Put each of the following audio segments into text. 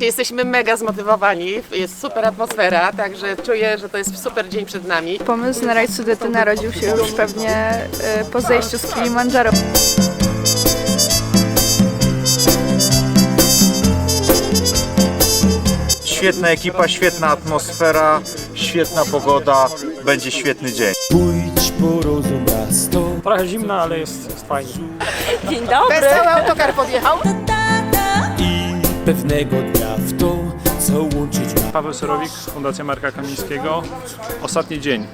Jesteśmy mega zmotywowani, jest super atmosfera, także czuję, że to jest super dzień przed nami. Pomysł na rajd Sudety narodził się już pewnie y, po zejściu z Kilimandżaro. Świetna ekipa, świetna atmosfera, świetna pogoda, będzie świetny dzień. Pójdź porozum raz to Trochę zimno, ale jest, jest fajnie. Wesoły autokar podjechał. Pewnego dnia w to, co łączyć ma. Paweł Serowik, Fundacja Marka Kamińskiego. Ostatni dzień.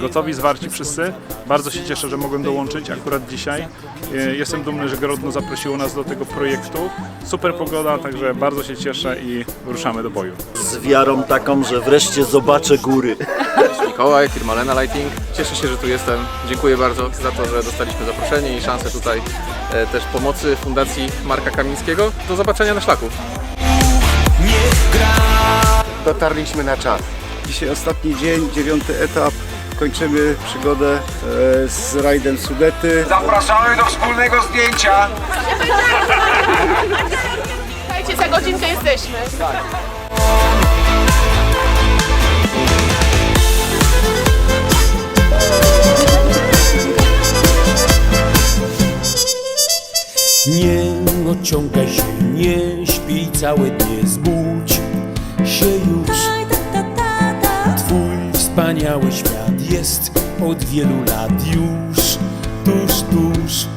Gotowi, zwarci wszyscy. Bardzo się cieszę, że mogłem dołączyć akurat dzisiaj. E, Jestem dumny, że Grodno zaprosiło nas do tego projektu. Super pogoda, także bardzo się cieszę i ruszamy do boju. z wiarą taką, że wreszcie zobaczę góry. Mikołaj, firma Lena Lighting. Cieszę się, że tu jestem. Dziękuję bardzo za to, że dostaliśmy zaproszenie i szansę tutaj też pomocy Fundacji Marka Kamińskiego. Do zobaczenia na szlaku. dotarliśmy na czas. Dzisiaj ostatni dzień, dziewiąty etap. Kończymy przygodę e, z rajdem Sudety. Zapraszamy do wspólnego zdjęcia. Słuchajcie, za godzinkę jesteśmy. Ociągaj się, nie śpij całe dnie, zbudź się już. Twój wspaniały świat jest od wielu lat już tuż, tuż.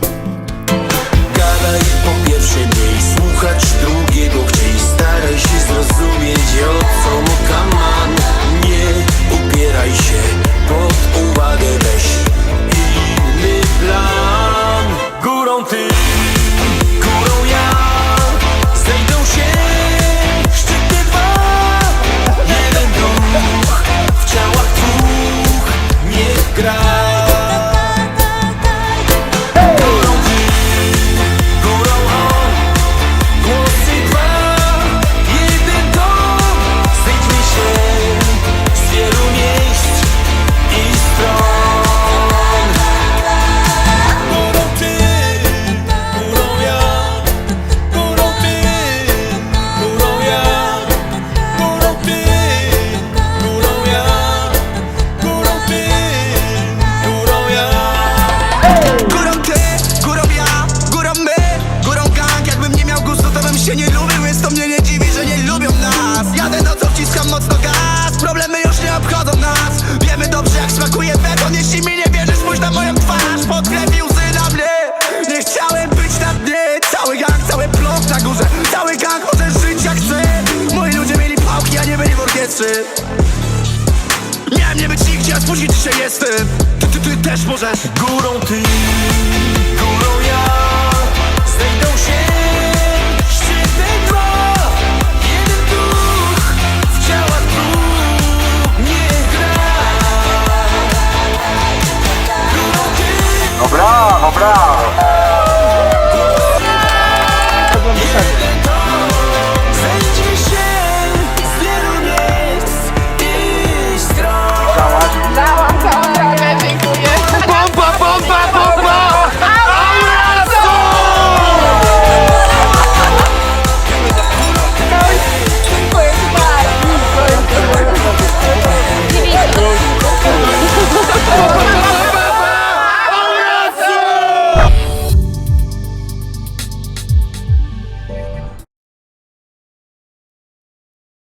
graça. Miałem nie być nigdzie, a spóźnić się jestem. Ty, ty, ty też możesz. Górą ty, górą ja, znajdą się szczyty dwa. Jeden duch w ciałach dwóch, niech gra. Górą ty, No brawo, brawo